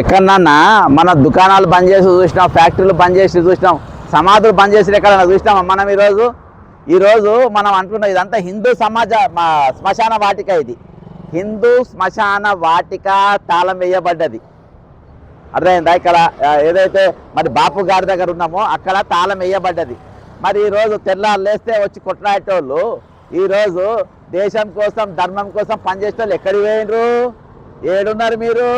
ఎక్కడన్నా మన దుకాణాలు బంద్ చేసి చూసినాం ఫ్యాక్టరీలు బంద్ చేసి చూసినాం సమాధులు బంద్ చేసి ఎక్కడన్నా చూసినాం మనం ఈరోజు? ఈరోజు మనం అంటున్నాం ఇదంతా హిందూ సమాజ మా శ్మశాన వాటిక ఇది. హిందూ శ్మశాన వాటిక తాళం వేయబడ్డది. అర్థమైందా ఇక్కడ? ఏదైతే మరి బాపు గారి దగ్గర ఉన్నామో అక్కడ తాళం వేయబడ్డది. మరి ఈరోజు తెల్లారు లేస్తే వచ్చి కొట్లాడేటోళ్ళు ఈరోజు దేశం కోసం ధర్మం కోసం పనిచేసేటోళ్ళు ఎక్కడికి పోయినరు ఏడున్నారు మీరు?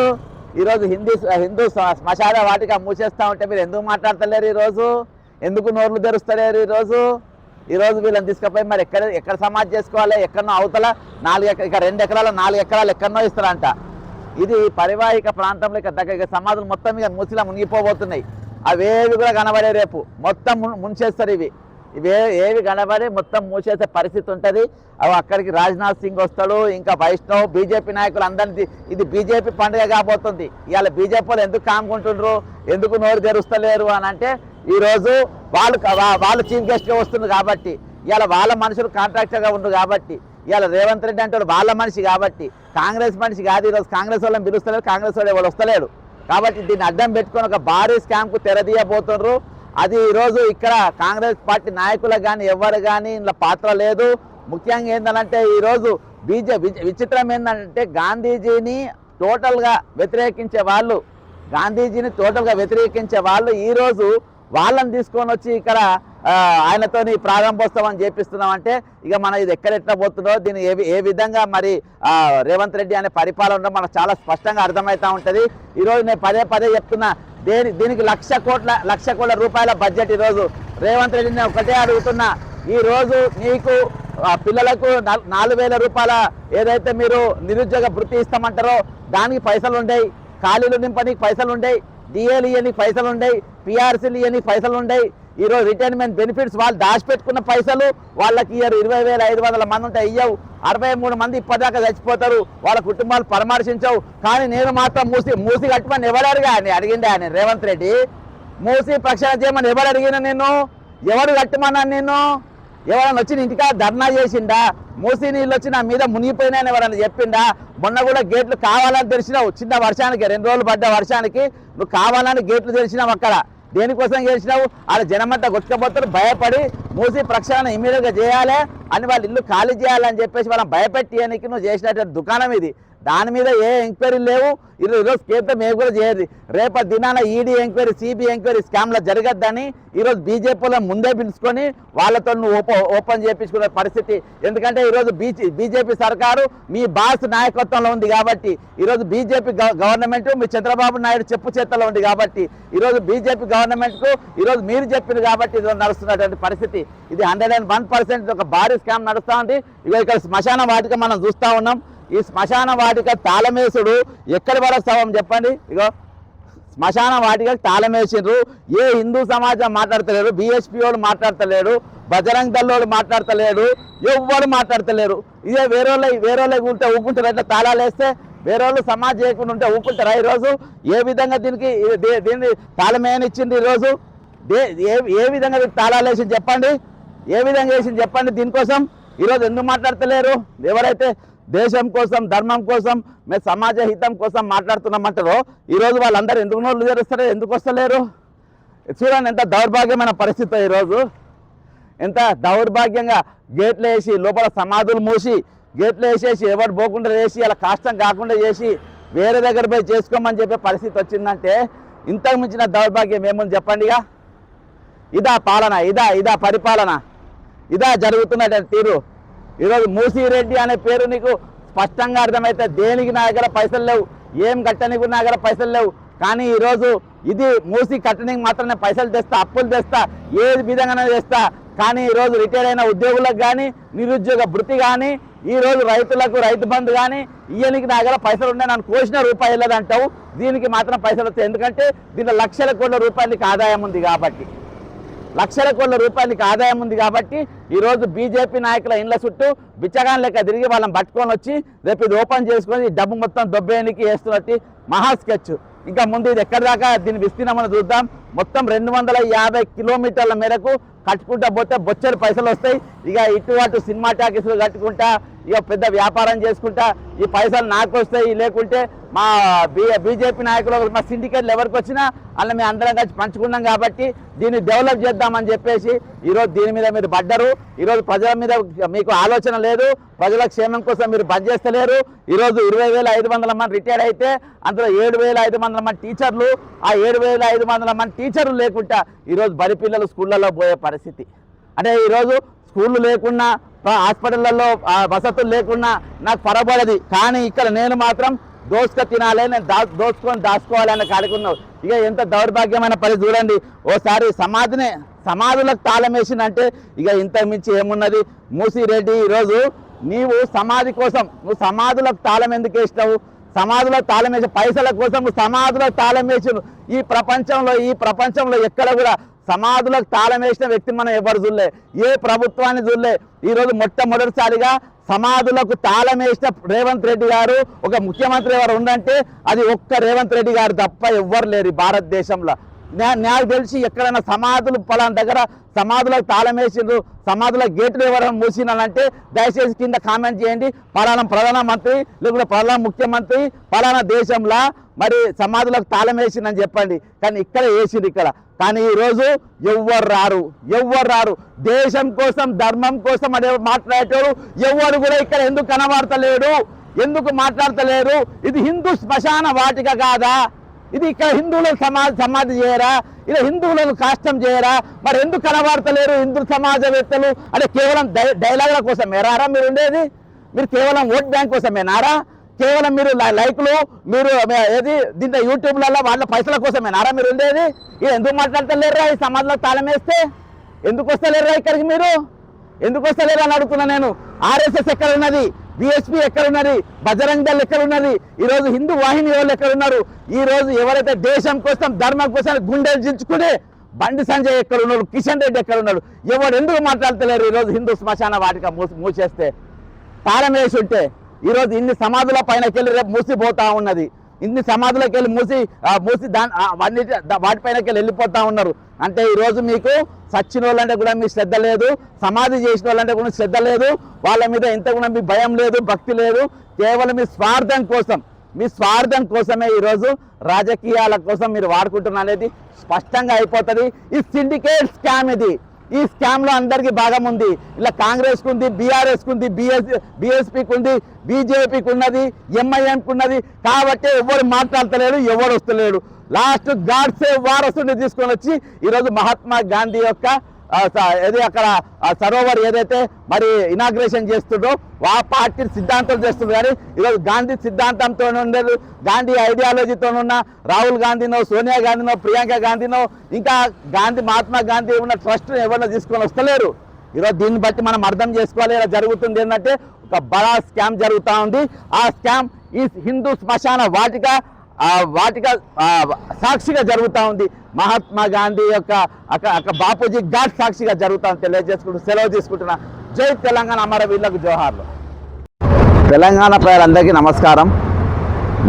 ఈరోజు హిందూ హిందూ శ్మశాన వాటిక మూసేస్తా ఉంటే మీరు ఎందుకు మాట్లాడతలేరు ఈరోజు? ఎందుకు నోర్లు తెరుస్తలేరు ఈరోజు? ఈరోజు వీళ్ళని తీసుకుపోయి మరి ఎక్కడ ఎక్కడ సమాధి చేసుకోవాలి? ఎక్కడనో అవతల నాలుగు ఎక ఇక రెండు ఎకరాలు నాలుగు ఎకరాలు ఎక్కడనో ఇస్తారంట. ఇది పరివాహిక ప్రాంతంలో ఇక దగ్గర సమాధులు మొత్తం ఇక మూసిలా మునిగిపోబోతున్నాయి. అవేవి కూడా కనబడే రేపు. మొత్తం మున్- ఇవి. ఇవే ఏవి కనబడి మొత్తం మూసేసే పరిస్థితి ఉంటుంది. అవి అక్కడికి రాజ్నాథ్ సింగ్ వస్తాడు ఇంకా వైష్ణవ్ బీజేపీ నాయకులు అందరినీ ఇది బీజేపీ పండుగ కాబోతుంది. ఇవాళ బీజేపీ వాళ్ళు ఎందుకు కాముకుంటుండ్రు? ఎందుకు నోరు తెరుస్తలేరు అని అంటే ఈరోజు వాళ్ళు వాళ్ళు చీఫ్ గెస్ట్గా వస్తుంది కాబట్టి ఇవాళ వాళ్ళ మనుషులు కాంట్రాక్టర్గా ఉండరు కాబట్టి ఇవాళ రేవంత్ రెడ్డి అంటాడు వాళ్ళ మనిషి కాబట్టి కాంగ్రెస్ మనిషి కాదు ఈరోజు కాంగ్రెస్ వాళ్ళని పిలుస్తలేరు కాంగ్రెస్ వాళ్ళు ఎవరు వస్తలేరు కాబట్టి దీన్ని అడ్డం పెట్టుకొని ఒక భారీ స్కామ్కు తెరదీయబోతున్నారు అది ఈరోజు ఇక్కడ కాంగ్రెస్ పార్టీ నాయకులకు కానీ ఎవరు కానీ ఇందులో పాత్ర లేదు. ముఖ్యంగా ఏంటంటే ఈరోజు బీజే విచిత్రం ఏంటంటే గాంధీజీని టోటల్గా వ్యతిరేకించే వాళ్ళు గాంధీజీని టోటల్గా వ్యతిరేకించే వాళ్ళు ఈరోజు వాళ్ళని తీసుకొని వచ్చి ఇక్కడ ఆయనతోని ప్రారంభోత్సవం చేపిస్తున్నాం అంటే ఇక మనం ఇది ఎక్కడ ఎట్లా పోతుందో దీన్ని ఏ ఏ విధంగా మరి రేవంత్ రెడ్డి అనే పరిపాలన మనకు చాలా స్పష్టంగా అర్థమవుతూ ఉంటుంది. ఈరోజు నేను పదే పదే చెప్తున్నా దేని దీనికి లక్ష కోట్ల లక్ష కోట్ల రూపాయల బడ్జెట్ ఈరోజు రేవంత్ రెడ్డిని ఒకటే అడుగుతున్నా. ఈ రోజు నీకు పిల్లలకు నాలుగు వేల రూపాయల ఏదైతే మీరు నిరుద్యోగ వృత్తి ఇస్తామంటారో దానికి పైసలు ఉండేవి ఖాళీలు నింపడానికి పైసలు ఉండేవి డిఏలు ఇవ్వడానికి పైసలు ఉండేవి పిఆర్సీలు ఇవ్వడానికి పైసలు ఉండేవి ఈరోజు రిటైర్మెంట్ బెనిఫిట్స్ వాళ్ళు దాచిపెట్టుకున్న పైసలు వాళ్ళకి ఇయ్యారు. ఇరవై వేల ఐదు వందల మంది ఉంటే ఇయ్యవు. అరవై మూడు మంది ఇప్పటిదాకా చచ్చిపోతారు. వాళ్ళ కుటుంబాలు పరామర్శించవు. కానీ నేను మాత్రం మూసి మూసి కట్టమని ఎవరు అడిగా? అని అడిగిండే ఆయన రేవంత్ రెడ్డి. మూసి ప్రక్షాళన చేయమని ఎవరు అడిగిన నేను ఎవరు కట్టమన్నాను నేను ఎవరైనా వచ్చి ఇంటికా ధర్నా చేసిండా? మూసి నీళ్ళు వచ్చి నా మీద మునిగిపోయినాయని ఎవరైనా చెప్పిండా? మొన్న కూడా గేట్లు కావాలని తెలిసినావు. చిన్న వర్షానికి రెండు రోజులు పడ్డ వర్షానికి నువ్వు కావాలని గేట్లు తెరిచినావు అక్కడ. దేనికోసం గెలిచినావు వాళ్ళ జనమంతా కొట్టుకపోతారు భయపడి మూసి ప్రక్షాళన ఇమీడియట్గా చేయాలి. అని వాళ్ళ ఇల్లు ఖాళీ చేయాలని చెప్పేసి వాళ్ళని భయపెట్టి నువ్వు చేసినటువంటి దుకాణం ఇది. దాని మీద ఏ ఎంక్వైరీ లేవు. ఈరోజు ఈరోజు కేంద్రం మేము కూడా చేయదు రేపటి దినాన ఈడీ ఎంక్వైరీ సిబిఐ ఎంక్వైరీ స్కామ్లో జరగద్దని ఈరోజు బీజేపీలో ముందే పిలుచుకొని వాళ్ళతో నువ్వు ఓపెన్ ఓపెన్ చేయించుకునే పరిస్థితి. ఎందుకంటే ఈరోజు బీజే బీజేపీ సర్కారు మీ బాస్ నాయకత్వంలో ఉంది కాబట్టి ఈరోజు బీజేపీ గవర్నమెంట్ మీ చంద్రబాబు నాయుడు చెప్పు చేతల్లో ఉంది కాబట్టి ఈరోజు బీజేపీ గవర్నమెంట్కు ఈరోజు మీరు చెప్పింది కాబట్టి ఈరోజు నడుస్తున్నటువంటి పరిస్థితి. ఇది హండ్రెడ్ అండ్ వన్ పర్సెంట్ ఒక భారీ స్కామ్ నడుస్తూ ఉంది. ఇక ఇక్కడ శ్మశాన వాటిక మనం చూస్తూ ఉన్నాం. ఈ శ్మశాన వాటిక తాళమేసుడు ఎక్కడ పడస్తాం చెప్పండి? ఇగో శ్మశాన వాటిక తాళమేసిండ్రు. ఏ హిందూ సమాజం మాట్లాడతలేరు బీఎస్పీ వాళ్ళు మాట్లాడతలేడు బజరంగ్ దళ్ వాళ్ళు మాట్లాడతలేడు ఎవ్వరు మాట్లాడతలేరు. ఇదే వేరే వాళ్ళ వేరే వాళ్ళకి ఉంటే ఊపుకుంటారు. తాళాలేస్తే తాళాలు వేస్తే వేరే వాళ్ళు సమాజం చేయకుండా ఉంటే ఊపుకుంటారా ఈరోజు? ఏ విధంగా దీనికి దీన్ని తాళమేయని ఇచ్చింది ఈరోజు? దే ఏ ఏ విధంగా దీనికి తాళాలు వేసింది చెప్పండి? ఏ విధంగా వేసింది చెప్పండి దీనికోసం? ఈరోజు ఎందుకు మాట్లాడతలేరు? ఎవరైతే దేశం కోసం ధర్మం కోసం మేము సమాజ హితం కోసం మాట్లాడుతున్నామంటారో ఈరోజు వాళ్ళందరూ ఎందుకు నోళ్ళు తెరుస్తారు ఎందుకు వస్తలేరు? చూడండి ఎంత దౌర్భాగ్యమైన పరిస్థితి ఈరోజు ఎంత దౌర్భాగ్యంగా గేట్లు వేసి లోపల సమాధులు మూసి గేట్లు వేసేసి ఎవరు పోకుండా చేసి అలా కష్టం కాకుండా చేసి వేరే దగ్గర పోయి చేసుకోమని చెప్పే పరిస్థితి వచ్చిందంటే ఇంతకు మించిన దౌర్భాగ్యం ఏముంది చెప్పండి ఇక? ఇదా పాలన ఇదా ఇదా పరిపాలన. ఇదా జరుగుతున్నటువంటి తీరు. ఈరోజు మూసిరెడ్డి అనే పేరు నీకు స్పష్టంగా అర్థమైతే దేనికి నా దగ్గర పైసలు లేవు? ఏం కట్టనికి నా దగ్గర పైసలు లేవు? కానీ ఈరోజు ఇది మూసి కట్టడానికి మాత్రమే పైసలు తెస్తా అప్పులు తెస్తా ఏ విధంగానే తెస్తా. కానీ ఈరోజు రిటైర్ అయిన ఉద్యోగులకు కానీ నిరుద్యోగ భృతి కానీ ఈ రోజు రైతులకు రైతు బంధు కానీ ఇయ్యనికి నా దగ్గర పైసలు ఉన్నాయి నన్ను కోసిన రూపాయలు లేదంటావు దీనికి మాత్రం పైసలు వస్తాయి. ఎందుకంటే దీంట్లో లక్షల కోట్ల రూపాయలకి ఆదాయం ఉంది కాబట్టి. లక్షల కోట్ల రూపాయలకి ఆదాయం ఉంది కాబట్టి ఈరోజు బీజేపీ నాయకుల ఇండ్ల చుట్టూ బిచ్చగాన్ లెక్క తిరిగి వాళ్ళని పట్టుకొని వచ్చి రేపు ఇది ఓపెన్ చేసుకొని డబ్బు మొత్తం దొబ్బేయనికి వేస్తున్నట్టు మహా స్కెచ్. ఇంకా ముందు ఇది ఎక్కడి దాకా దీన్ని విస్తీర్ణమని చూద్దాం. మొత్తం రెండు వందల యాభై కిలోమీటర్ల మేరకు కట్టుకుంటా పోతే బొచ్చలు పైసలు వస్తాయి. ఇక ఇటు అటు సినిమా టాకీసులు కట్టుకుంటా ఇక పెద్ద వ్యాపారం చేసుకుంటా ఈ పైసలు నాకు వస్తాయి లేకుంటే మా బీ బీజేపీ నాయకులు మా సిండికేట్లు ఎవరికి వచ్చినా అలా మేము అందరం కలిసి పంచుకున్నాం కాబట్టి దీన్ని డెవలప్ చేద్దామని చెప్పేసి ఈరోజు దీని మీద మీరు పడ్డరు. ఈరోజు ప్రజల మీద మీకు ఆలోచన లేదు. ప్రజల క్షేమం కోసం మీరు బంద్ చేస్తలేరు. ఈరోజు ఇరవై వేల ఐదు వందల మంది రిటైర్ అయితే అందులో ఏడు వేల ఐదు వందల మంది టీచర్లు ఆ ఏడు వేల ఐదు వందల మంది టీచర్లు లేకుండా ఈరోజు బడి పిల్లలు స్కూళ్ళలో పోయే పరిస్థితి. అంటే ఈరోజు స్కూళ్ళు లేకున్నా ఆ హాస్పిటళ్ళల్లో వసతులు లేకున్నా నాకు పరబడది. కానీ ఇక్కడ నేను మాత్రం దోసుక తినాలి నేను దా దోసుకొని దాచుకోవాలని అనే కాడుకున్నావు ఇక ఎంత దౌర్భాగ్యమైన పని చూడండి. ఓసారి సమాధిని సమాధులకు తాళం వేసిందంటే ఇక ఇంత మించి ఏమున్నది? మూసిరెడ్డి ఈరోజు నీవు సమాధి కోసం నువ్వు సమాధులకు తాళం ఎందుకు వేసినావు? సమాధిలో తాళం వేసి పైసల కోసం నువ్వు సమాధిలో తాళం వేసి ఈ ప్రపంచంలో ఈ ప్రపంచంలో ఎక్కడ కూడా సమాధులకు తాళం వేసిన వ్యక్తిని మనం ఎవరు చూడలే. ఏ ప్రభుత్వాన్ని చూడలే. ఈరోజు మొట్టమొదటిసారిగా సమాధులకు తాళం వేసిన రేవంత్ రెడ్డి గారు ఒక ముఖ్యమంత్రి ఎవరు ఉందంటే అది ఒక్క రేవంత్ రెడ్డి గారు తప్ప ఎవ్వరు లేరు భారతదేశంలో. నాకు తెలిసి ఎక్కడైనా సమాధులు పలానా దగ్గర సమాధులకు తాళం వేసిండ్రు సమాధుల గేట్లు ఎవరైనా మూసినానంటే దయచేసి కింద కామెంట్ చేయండి. పలానా ప్రధానమంత్రి లేకుంటే పలానా ముఖ్యమంత్రి పలానా దేశంలో మరి సమాధులకు తాళం వేసిందని చెప్పండి. కానీ ఇక్కడ వేసిండ్రు ఇక్కడ. కానీ ఈరోజు ఎవ్వరు రారు ఎవ్వరు రారు. దేశం కోసం ధర్మం కోసం అనే మాట్లాడేటోడు ఎవ్వరు కూడా ఇక్కడ ఎందుకు కనబడతలేడు ఎందుకు మాట్లాడతలేరు ఇది హిందూ శ్మశాన వాటిక కాదా? ఇది ఇక్కడ హిందువులను సమాధి సమాధి చేయరా? ఇలా హిందువులను కాష్టం చేయరా? మరి ఎందుకు కనబడతలేరు హిందూ సమాజవేత్తలు? అంటే కేవలం డై- డైలాగుల కోసం ఎరారా మీరు ఉండేది? మీరు కేవలం ఓట్ బ్యాంక్ కోసమేనారా కేవలం మీరు లై- లైక్లు మీరు ఏది? దీంట్లో యూట్యూబ్లలో వాళ్ళ పైసల కోసమేనారా మీరు ఉండేది? ఇది ఎందుకు మాట్లాడతలేరా ఈ సమాజంలో తాళం వేస్తే? ఎందుకు వస్తలేరా ఇక్కడికి మీరు? ఎందుకు వస్తలేరా అని అడుగుతున్నా నేను? ఆర్ఎస్ఎస్ ఎక్కడ ఉన్నది బిఎస్పీ ఎక్కడ ఉన్నది బజరంగ్ దళ్ ఎక్కడున్నది? ఈరోజు ఈ రోజు హిందూ వాహిని వాళ్ళు ఎక్కడ ఉన్నారు ఈ రోజు ఎవరైతే దేశం కోసం ధర్మం కోసం గుండెలు జించుకునే బండి సంజయ్ ఎక్కడ ఉన్నాడు కిషన్ రెడ్డి ఎక్కడ ఉన్నాడు ఎవరు ఎందుకు మాట్లాడతలేరు ఈ రోజు హిందూ శ్మశాన వాటిక మూసి మూసేస్తే? తాళం వేసి ఉంటే ఈరోజు ఇన్ని సమాధుల పైనకెళ్ళి రేపు మూసిపోతా ఉన్నది. ఇన్ని సమాధులకు వెళ్ళి మూసి మూసి దాని వాటి వాటిపైనకి వెళ్ళి వెళ్ళిపోతా ఉన్నారు. అంటే ఈరోజు మీకు సచ్చిన వాళ్ళంటే కూడా మీ శ్రద్ధ లేదు సమాధి చేసిన వాళ్ళంటే కూడా శ్రద్ధ లేదు వాళ్ళ మీద ఇంత కూడా మీ భయం లేదు భక్తి లేదు కేవలం మీ స్వార్థం కోసం మీ స్వార్థం కోసమే ఈరోజు రాజకీయాల కోసం మీరు వాడుకుంటున్నారు అనేది స్పష్టంగా అయిపోతుంది. ఈ సిండికేట్ స్కామ్ ఇది. ఈ స్కామ్లో అందరికి భాగం ఉంది. ఇలా కాంగ్రెస్కు ఉంది బీఆర్ఎస్కు ఉంది బిఎస్ బిఎస్పీకి ఉంది బీజేపీకి ఉన్నది ఎంఐఎంకి ఉన్నది. కాబట్టి ఎవరు మాట్లాడతలేడు ఎవరు వస్తలేడు లాస్ట్ గాడ్సే వారసుని తీసుకొని వచ్చి ఈరోజు మహాత్మా గాంధీ యొక్క ఏది అక్కడ సరోవర్ ఏదైతే మరి ఇనాగ్రేషన్ చేస్తుందో ఆ పార్టీ సిద్ధాంతం చేస్తుంది కానీ ఈరోజు గాంధీ సిద్ధాంతంతో ఉండదు గాంధీ ఐడియాలజీతో ఉన్న రాహుల్ గాంధీనో సోనియా గాంధీనో ప్రియాంక గాంధీనో ఇంకా గాంధీ మహాత్మా గాంధీ ఉన్న ట్రస్ట్ ఎవరినో తీసుకొని వస్తలేరు. ఈరోజు దీన్ని బట్టి మనం అర్థం చేసుకోవాలి ఇలా జరుగుతుంది ఏంటంటే ఒక బడా స్కామ్ జరుగుతూ ఉంది. ఆ స్కామ్ ఈ హిందూ శ్మశాన వాటిక వాటిగా సాక్షిగా జరుగుతూ ఉంది. మహాత్మా గాంధీ యొక్క అక్క బాపూజీ ఘాట్ సాక్షిగా జరుగుతా ఉంది. తెలియజేసుకుంటూ సెలవు తీసుకుంటున్నా. జై తెలంగాణ అమరవీళ్ళకు జోహార్లు. తెలంగాణ ప్రజలందరికీ నమస్కారం.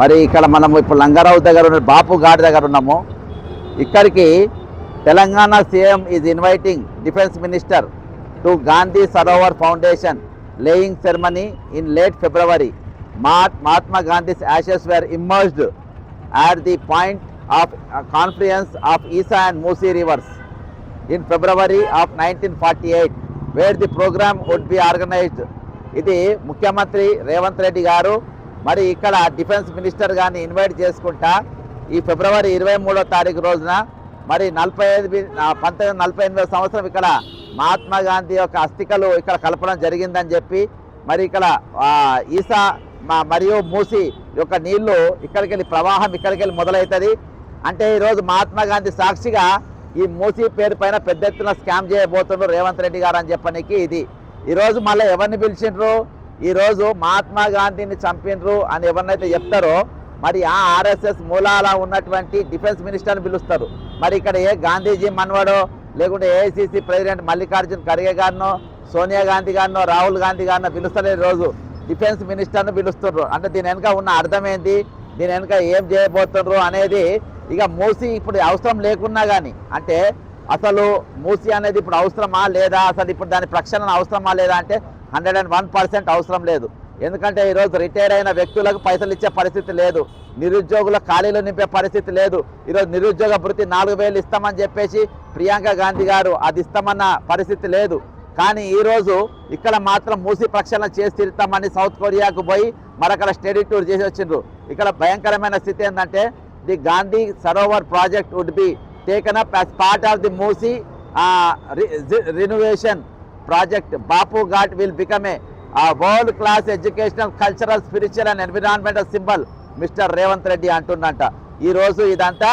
మరి ఇక్కడ మనం ఇప్పుడు లంగారావు దగ్గర ఉన్న బాపు ఘాట్ దగ్గర ఉన్నాము. ఇక్కడికి Telangana CM is inviting defence minister to Gandhi Sarovar foundation laying ceremony in late February Mahatma Gandhi's ashes were immersed at the point of uh, confluence of Isa and Musi rivers in February of 1948, where the program would be organized. ఇది ముఖ్యమంత్రి రేవంత్ రెడ్డి గారు మరి ఇక్కడ defence minister గారిని invite చేసుకుంటా ఈ ఫిబ్రవరి ఇరవై మూడో తారీఖు రోజున మరి నలభై ఐదు పంతొమ్మిది నలభై ఎనిమిదో సంవత్సరం ఇక్కడ మహాత్మా గాంధీ యొక్క అస్థికలు ఇక్కడ కలపడం జరిగిందని చెప్పి మరి ఇక్కడ ఈసా మరియు మూసి యొక్క నీళ్ళు ఇక్కడికి వెళ్ళి ప్రవాహం ఇక్కడికి వెళ్ళి మొదలవుతుంది అంటే ఈరోజు మహాత్మా గాంధీ సాక్షిగా ఈ మూసీ పేరు పైన పెద్ద ఎత్తున స్కామ్ చేయబోతుండ్రు రేవంత్ రెడ్డి గారు అని చెప్పడానికి ఇది. ఈరోజు మళ్ళీ ఎవరిని పిలిచిండ్రు? ఈరోజు మహాత్మా గాంధీని చంపిండ్రు అని ఎవరినైతే చెప్తారో మరి ఆ ఆర్ఎస్ఎస్ మూలాల ఉన్నటువంటి డిఫెన్స్ మినిస్టర్ని పిలుస్తారు. మరి ఇక్కడ ఏ గాంధీజీ మన్వాడో లేకుంటే ఏఐసిసి ప్రెసిడెంట్ మల్లికార్జున్ ఖర్గే గారినో సోనియా గాంధీ గారినో రాహుల్ గాంధీ గారినో పిలుస్తలేరు రోజు డిఫెన్స్ మినిస్టర్ను పిలుస్తున్నారు అంటే దీని వెనుక ఉన్న అర్థం ఏంటి దీని వెనుక ఏం చేయబోతున్నారు అనేది ఇక మూసి ఇప్పుడు అవసరం లేకున్నా కానీ అంటే అసలు మూసి అనేది ఇప్పుడు అవసరమా లేదా? అసలు ఇప్పుడు దాని ప్రక్షాళన అవసరమా లేదా అంటే హండ్రెడ్ అండ్ వన్ పర్సెంట్ అవసరం లేదు. ఎందుకంటే ఈరోజు రిటైర్ అయిన వ్యక్తులకు పైసలు ఇచ్చే పరిస్థితి లేదు. నిరుద్యోగుల ఖాళీలు నింపే పరిస్థితి లేదు. ఈరోజు నిరుద్యోగ భృతి నాలుగు వేలు ఇస్తామని చెప్పేసి ప్రియాంక గాంధీ గారు అది ఇస్తామన్న పరిస్థితి లేదు. కానీ ఈరోజు ఇక్కడ మాత్రం మూసి ప్రక్షాళన చేసి తీరుతామని సౌత్ కొరియాకు పోయి మరొకరు స్టడీ టూర్ చేసి వచ్చిండ్రు. ఇక్కడ భయంకరమైన స్థితి ఏంటంటే the Gandhi Sarovar project would be taken up as part of the Musi renovation project. Bapu Ghat will become a world class educational cultural spiritual and environmental symbol mister Revanth Reddy అంటుండంట. ఈరోజు ఇదంతా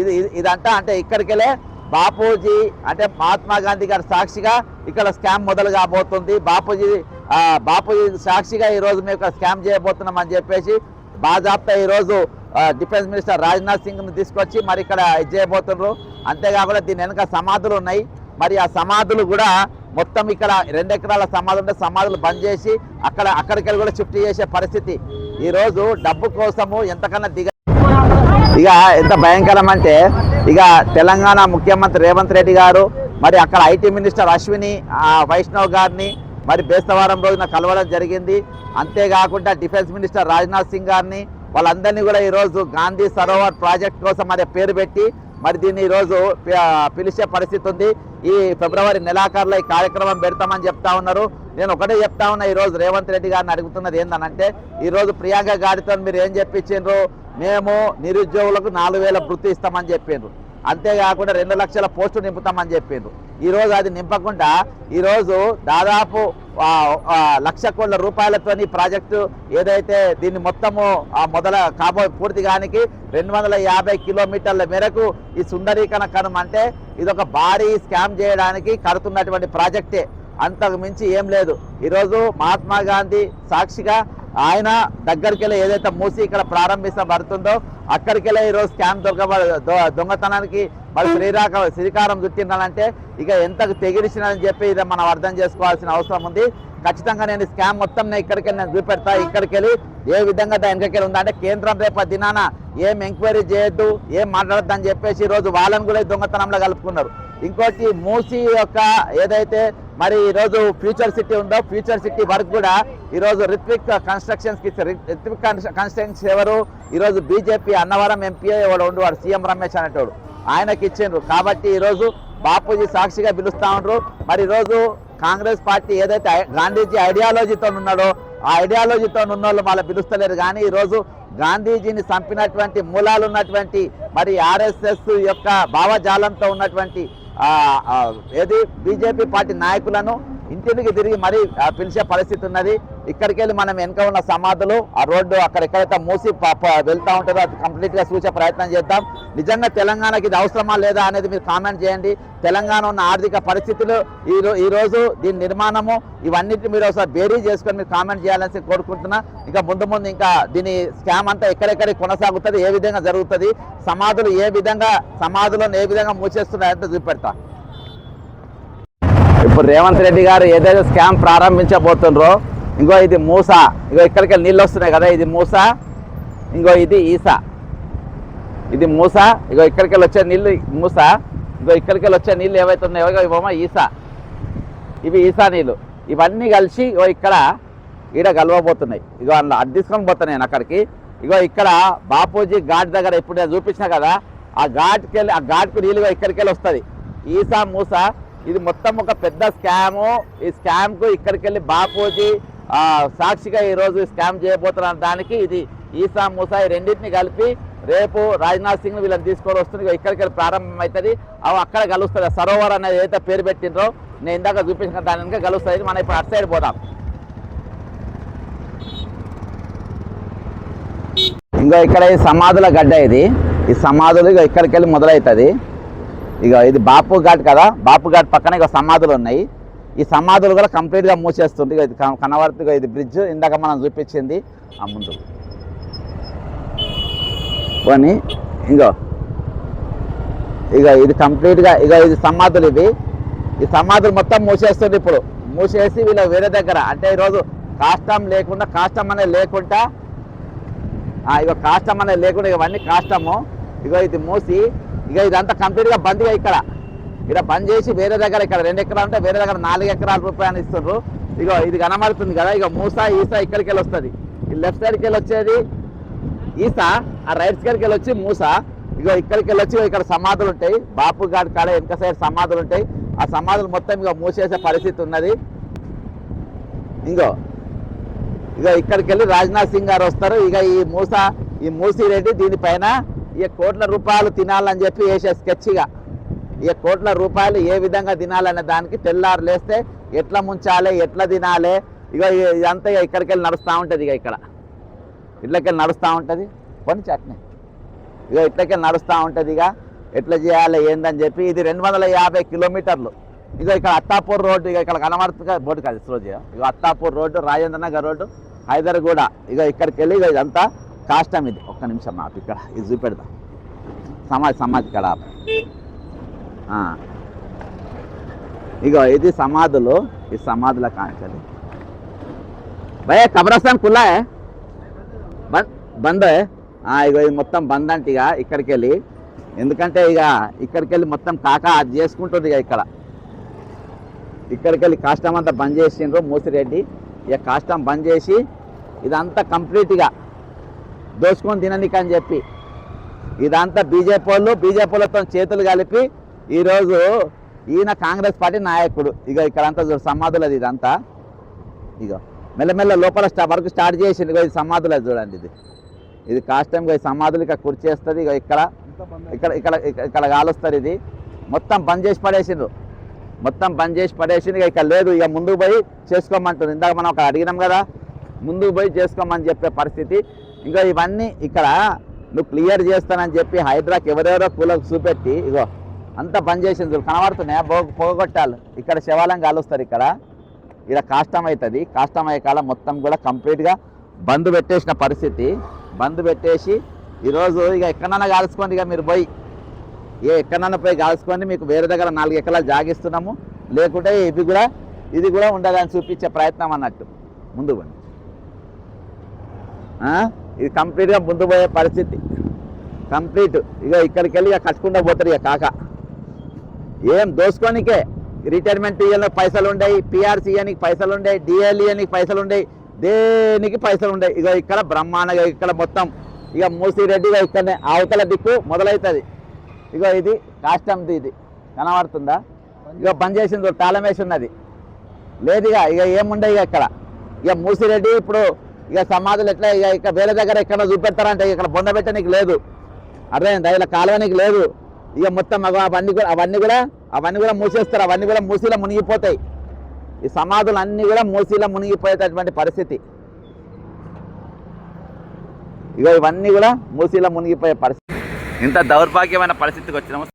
ఇది- ఇదంతా అంటే ఇక్కడికెళ్ళే బాపూజీ అంటే మహాత్మా గాంధీ గారి సాక్షిగా ఇక్కడ scam మొదలు కాబోతుంది. బాపూజీ బాపూజీ సాక్షిగా ఈ రోజు మేము ఇక్కడ స్కామ్ చేయబోతున్నాం అని చెప్పేసి బాజాప్తా ఈ రోజు డిఫెన్స్ మినిస్టర్ రాజ్నాథ్ సింగ్ను తీసుకొచ్చి మరి ఇక్కడ ఇది చేయబోతున్నారు అంతేకాకుండా దీని వెనక సమాధులు ఉన్నాయి. మరి ఆ సమాధులు కూడా మొత్తం ఇక్కడ రెండు ఎకరాల సమాధులు ఉంటే సమాధులు బంద్ చేసి అక్కడ అక్కడికెళ్ళి కూడా షిఫ్ట్ చేసే పరిస్థితి. ఈరోజు డబ్బు కోసము ఎంతకన్నా దిగ ఇక ఎంత భయంకరం అంటే ఇక తెలంగాణ ముఖ్యమంత్రి రేవంత్ రెడ్డి గారు మరి అక్కడ ఐటీ మినిస్టర్ అశ్విని వైష్ణవ్ గారిని మరి బేస్తవారం రోజున కలవడం జరిగింది. అంతేకాకుండా డిఫెన్స్ మినిస్టర్ రాజ్నాథ్ సింగ్ గారిని వాళ్ళందరినీ కూడా ఈరోజు గాంధీ సరోవర్ ప్రాజెక్ట్ కోసం మరి పేరు పెట్టి మరి దీన్ని ఈరోజు పిలిచే పరిస్థితి ఉంది. ఈ ఫిబ్రవరి నెలాఖరులో ఈ కార్యక్రమం పెడతామని చెప్తా ఉన్నారు. నేను ఒకటే చెప్తా ఉన్నా ఈరోజు రేవంత్ రెడ్డి గారిని అడుగుతున్నది ఏందనంటే ఈరోజు ప్రియాంక గారితో మీరు ఏం చెప్పించిండ్రు? మేము నిరుద్యోగులకు నాలుగు వేల వృత్తి ఇస్తామని చెప్పిండ్రు. అంతేకాకుండా రెండు లక్షల పోస్టు నింపుతామని చెప్పిండ్రు. ఈరోజు అది నింపకుండా ఈరోజు దాదాపు లక్ష కోట్ల రూపాయలతోని ప్రాజెక్టు ఏదైతే దీన్ని మొత్తము మొదల కాబో పూర్తి కానికి రెండు వందల యాభై కిలోమీటర్ల మేరకు ఈ సుందరీకరణ కణం అంటే ఇది ఒక భారీ స్కామ్ చేయడానికి కడుతున్నటువంటి ప్రాజెక్టే. అంతకు మించి ఏం లేదు. ఈరోజు మహాత్మా గాంధీ సాక్షిగా ఆయన దగ్గరికి వెళ్ళి ఏదైతే మూసి ఇక్కడ ప్రారంభించబడుతుందో అక్కడికి వెళ్ళి ఈరోజు స్కామ్ దొంగ దొ- దొంగతనానికి మరి శ్రీరాక శ్రీకారం చుట్టిండాలంటే ఇక ఎంతకు తెగిరిచినని చెప్పి ఇది మనం అర్థం చేసుకోవాల్సిన అవసరం ఉంది. ఖచ్చితంగా నేను ఈ స్కామ్ మొత్తం నేను ఇక్కడికి నేను చూపెడతా ఇక్కడికి వెళ్ళి ఏ విధంగా దాని వెనకకి ఉందా అంటే కేంద్రం రేపు దినాన ఏం ఎంక్వైరీ చేయొద్దు ఏం మాట్లాడద్దు అని చెప్పేసి ఈ రోజు వాళ్ళని కూడా ఈ దొంగతనంలో కలుపుకున్నారు. ఇంకోటి మూసీ యొక్క ఏదైతే మరి ఈరోజు ఫ్యూచర్ సిటీ ఉందో ఫ్యూచర్ సిటీ వర్క్ కూడా ఈరోజు రిత్విక్ కన్స్ట్రక్షన్స్కి రిత్విక్ కన్స్ట్రక్షన్స్ ఎవరు? ఈరోజు బీజేపీ అన్నవరం ఎంపీ వాడు ఉండు వాడు సీఎం రమేష్ అనేటోడు. ఆయనకి ఇచ్చిండ్రు. కాబట్టి ఈరోజు బాపూజీ సాక్షిగా పిలుస్తా ఉండ్రు. మరి ఈరోజు కాంగ్రెస్ పార్టీ ఏదైతే గాంధీజీ ఐడియాలజీతో ఉన్నాడో ఆ ఐడియాలజీతో ఉన్న వాళ్ళు మళ్ళీ పిలుస్తలేరు. కానీ ఈరోజు గాంధీజీని చంపినటువంటి మూలాలు ఉన్నటువంటి మరి ఆర్ఎస్ఎస్ యొక్క భావజాలంతో ఉన్నటువంటి ఏది? బీజేపీ పార్టీ నాయకులను ఇంటికి తిరిగి మరీ పిలిచే పరిస్థితి ఉన్నది. ఇక్కడికి వెళ్ళి మనం వెనక ఉన్న సమాధులు ఆ రోడ్డు అక్కడ ఎక్కడైతే మూసి ప- ఉంటుందో అది కంప్లీట్గా చూసే ప్రయత్నం చేద్దాం. నిజంగా తెలంగాణకి ఇది అవసరమా లేదా అనేది మీరు కామెంట్ చేయండి. తెలంగాణ ఉన్న ఆర్థిక పరిస్థితులు ఈ ఈరోజు దీని నిర్మాణము ఇవన్నిటిని మీరు ఒకసారి బేరీ చేసుకొని మీరు కామెంట్ చేయాలని కోరుకుంటున్నా. ఇంకా ముందు ముందు ఇంకా దీని స్కామ్ అంతా ఎక్కడెక్కడ కొనసాగుతుంది ఏ విధంగా జరుగుతుంది సమాధులు ఏ విధంగా సమాధులను ఏ విధంగా మూసేస్తున్నాయంటే చూపెడతా. ఇప్పుడు రేవంత్ రెడ్డి గారు ఏదైతే స్కామ్ ప్రారంభించబోతుండ్రో ఇంకో ఇది మూస ఇంకో ఇక్కడికి నీళ్ళు వస్తున్నాయి కదా ఇది మూస ఇంకో ఇది ఈసా. ఇది మూస ఇగో ఇక్కడికి వచ్చే నీళ్ళు మూస ఇగో ఇక్కడికి వచ్చే నీళ్ళు ఏవైతే ఉన్నాయో ఇగో ఈసా. ఇవి ఈసా నీళ్ళు. ఇవన్నీ కలిసి ఇగో ఇక్కడ ఈడ కలవబోతున్నాయి. ఇగో అందులో అది తీసుకొని నేను అక్కడికి. ఇగో ఇక్కడ బాపూజీ ఘాట్ దగ్గర ఇప్పుడు నేను చూపించిన కదా ఆ ఘాట్కి వెళ్ళి ఆ ఘాట్కి నీళ్ళు ఇక్కడికి వెళ్ళి వస్తుంది. ఈసా మూస ఇది మొత్తం ఒక పెద్ద స్కాము. ఈ స్కామ్కు ఇక్కడికి వెళ్ళి బాపూజీ సాక్షిగా ఈరోజు స్కామ్ చేయబోతున్న దానికి ఇది ఈసా మూసా ఈ రెండింటిని కలిపి రేపు రాజ్నాథ్ సింగ్ వీళ్ళని తీసుకొని వస్తుంది. ఇక్కడికి వెళ్ళి ప్రారంభం అవుతుంది అవి అక్కడ కలుస్తుంది. సరోవర్ అనేది ఏదైతే పేరు పెట్టిండ్రో నేను ఇందాక చూపించిన దాని వెనుక కలుస్తుంది. మనం ఇప్పుడు అటు సైడ్ పోదాం. ఇంకా ఇక్కడ ఈ సమాధుల గడ్డ ఇది. ఈ సమాధులు ఇక్కడికి వెళ్ళి మొదలవుతుంది ఇక ఇది బాపు ఘాట్ కదా బాపు ఘాట్ పక్కన ఇక సమాధులు ఉన్నాయి. ఈ సమాధులు కూడా కంప్లీట్గా మూసేస్తుంది ఇక ఇది కనబడుతుంది ఇది బ్రిడ్జ్ ఇందాక మనం చూపించింది ఆ ముందు. పోనీ ఇంకో ఇక ఇది కంప్లీట్గా ఇక ఇది సమాధులు ఇవి. ఈ సమాధులు మొత్తం మూసేస్తుంది ఇప్పుడు. మూసేసి వీళ్ళ వేరే దగ్గర అంటే ఈరోజు కాష్టం లేకుండా కాష్టం అనేది లేకుండా ఇక కాష్టం అనేది లేకుండా ఇవన్నీ కాష్టము. ఇగో ఇది మూసి ఇక ఇదంతా కంప్లీట్గా బంద్గా ఇక్కడ. ఇక్కడ బంద్ చేసి వేరే దగ్గర ఇక్కడ రెండు ఎకరాలు ఉంటే వేరే దగ్గర నాలుగు ఎకరాల రూపాయలు ఇస్తుండ్రు. ఇగో ఇది కనబడుతుంది కదా ఇక మూసా ఈసా ఇక్కడికి వెళ్ళి వస్తుంది ఈ లెఫ్ట్ సైడ్కి వెళ్ళి వచ్చేది ఈసా ఆ రైట్ సైడ్కి వెళ్ళి వచ్చి మూసా. ఇగో ఇక్కడికి వెళ్ళి వచ్చి ఇక్కడ సమాధులు ఉంటాయి. బాపు గారి కాడ వెనక సైడ్ సమాధులు ఉంటాయి. ఆ సమాధులు మొత్తం ఇక మూసేసే పరిస్థితి ఉన్నది. ఇంకో ఇక ఇక్కడికి వెళ్ళి రాజ్నాథ్ సింగ్ గారు వస్తారు. ఇక ఈ మూస ఈ మూసిరెడ్డి దీనిపైన ఇక కోట్ల రూపాయలు తినాలని చెప్పి వేసే స్కెచ్గా ఇక కోట్ల రూపాయలు ఏ విధంగా తినాలనే దానికి తెల్లారు లేస్తే ఎట్లా ముంచాలి ఎట్లా తినాలి ఇక ఇదంతా ఇక ఇక్కడికి వెళ్ళి నడుస్తూ ఉంటుంది ఇక ఇక్కడ. ఇట్లకెళ్ళి నడుస్తూ ఉంటుంది. కొన్ని చట్నీ. ఇక ఇట్లకెళ్ళి నడుస్తూ ఉంటుంది ఇక ఎట్లా చేయాలి ఏందని చెప్పి ఇది రెండు వందల యాభై కిలోమీటర్లు. ఇక ఇక్కడ అత్తాపూర్ రోడ్డు ఇక ఇక్కడ కనబడుతుంది బోర్డు కాదు స్లోజ్ ఇక అత్తాపూర్ రోడ్డు రాజేంద్ర నగర్ రోడ్డు హైదర్గూడ. ఇక ఇక్కడికి వెళ్ళి ఇక ఇదంతా కాష్టం ఇది ఒక్క నిమిషం ఆపు ఇక్కడ ఇది చూపెడతాం. సమాజ్ సమాజ్ ఇక్కడ ఆ. ఇగో ఇది సమాధులు ఈ సమాధుల కాంచెలు. భయ కబ్రస్థాన్ కుల్లా బంద్ ఆ, ఇగో ఇది మొత్తం బంద్ అంటే ఇక ఇక్కడికి వెళ్ళి ఎందుకంటే ఇక ఇక్కడికి వెళ్ళి మొత్తం కాక అది చేసుకుంటుంది ఇక ఇక్కడ. ఇక్కడికి వెళ్ళి కాష్టం అంతా బంద్ చేసిండ్రు మూసిరెడ్డి. ఇక కాష్టం బంద్ చేసి ఇదంతా కంప్లీట్గా దోసుకొని తిననీకి అని చెప్పి. ఇదంతా బీజేపీ వాళ్ళు బీజేపీ వాళ్ళతో చేతులు కలిపి ఈరోజు ఈయన కాంగ్రెస్ పార్టీ నాయకుడు. ఇక ఇక్కడంతా చూడు సమాధులది ఇదంతా. ఇక మెల్లమెల్ల లోపల వరకు స్టార్ట్ చేసింది ఇక ఇది సమాధులది చూడండి ఇది. ఇది కాష్టం ఇక ఈ సమాధులు ఇక కుర్చేస్తుంది ఇక ఇక్కడ. ఇక్కడ ఇక్కడ ఇక్కడ- ఇక్కడ కాలుస్తారు ఇది. మొత్తం బంద్ చేసి పడేసిండ్రు. మొత్తం బంద్ చేసి పడేసింది ఇక ఇక్కడ లేదు. ఇక ముందుకు పోయి చేసుకోమంటుంది ఇందాక మనం ఒక అడిగినాం కదా ముందుకు పోయి చేసుకోమని చెప్పే పరిస్థితి. ఇంకా ఇవన్నీ ఇక్కడ నువ్వు క్లియర్ చేస్తానని చెప్పి హైదరాబాద్ ఎవరెవరో పూలకు చూపెట్టి ఇగో అంతా బంద్ చేసింది చూడు కనబడుతున్నాయా? పొగ పొగగొట్టాలి ఇక్కడ శివాలయం కాలుస్తారు ఇక్కడ. ఇక్కడ కాష్టం అవుతుంది కాష్టం అయ్యే కాలం మొత్తం కూడా కంప్లీట్గా బంద్ పెట్టేసిన పరిస్థితి. బంద్ పెట్టేసి ఈరోజు ఇక ఎక్కడన్నా కాల్చుకోండి ఇక మీరు పోయి. ఏ ఎక్కడన్నా పోయి కాల్చుకొని మీకు వేరే దగ్గర నాలుగు ఎకరాలు జాగిస్తున్నాము. లేకుంటే ఇది కూడా ఇది కూడా ఉండదని చూపించే ప్రయత్నం అన్నట్టు. ముందు పోండి. ఇది కంప్లీట్గా ముందు పోయే పరిస్థితి. కంప్లీట్. ఇక ఇక్కడికి వెళ్ళి ఇక కట్టుకుండా పోతారు ఇక కాక. ఏం దోసుకోనికే. రిటైర్మెంట్ ఇవ్వడానికి పైసలు ఉండయి పిఆర్సీ ఇవ్వడానికి పైసలు ఉండయి డిఎల్ ఇవ్వడానికి పైసలు ఉండయి దేనికి పైసలు ఉండయి. ఇక ఇక్కడ బ్రహ్మాండంగా ఇక్కడ మొత్తం ఇక మూసిరెడ్డి ఇక్కడనే అవతల దిక్కు మొదలవుతుంది ఇక ఇది కాష్టంది ఇది. కనబడుతుందా? ఇక బంద్ చేసింది తాళమేసి ఉన్నది. లేదు ఇక ఇక ఏముండే ఇక ఇక్కడ? ఇక మూసిరెడ్డి ఇప్పుడు ఇక సమాధులు ఎట్లా ఇక ఇక వేరే దగ్గర ఎక్కడ చూపెడతారంటే ఇక్కడ బొంద పెట్టడానికి లేదు. అర్థమైందా? ఇలా కాలువనికి లేదు. ఇక మొత్తం అవన్నీ కూడా అవన్నీ కూడా అవన్నీ కూడా మూసేస్తారు. అవన్నీ కూడా మూసీలో మునిగిపోతాయి. ఈ సమాధులు అన్నీ కూడా మూసీలో మునిగిపోయేటటువంటి పరిస్థితి. ఇక ఇవన్నీ కూడా మూసీలో మునిగిపోయే పరిస్థితి. ఇంత దౌర్భాగ్యమైన పరిస్థితికి వచ్చినాము.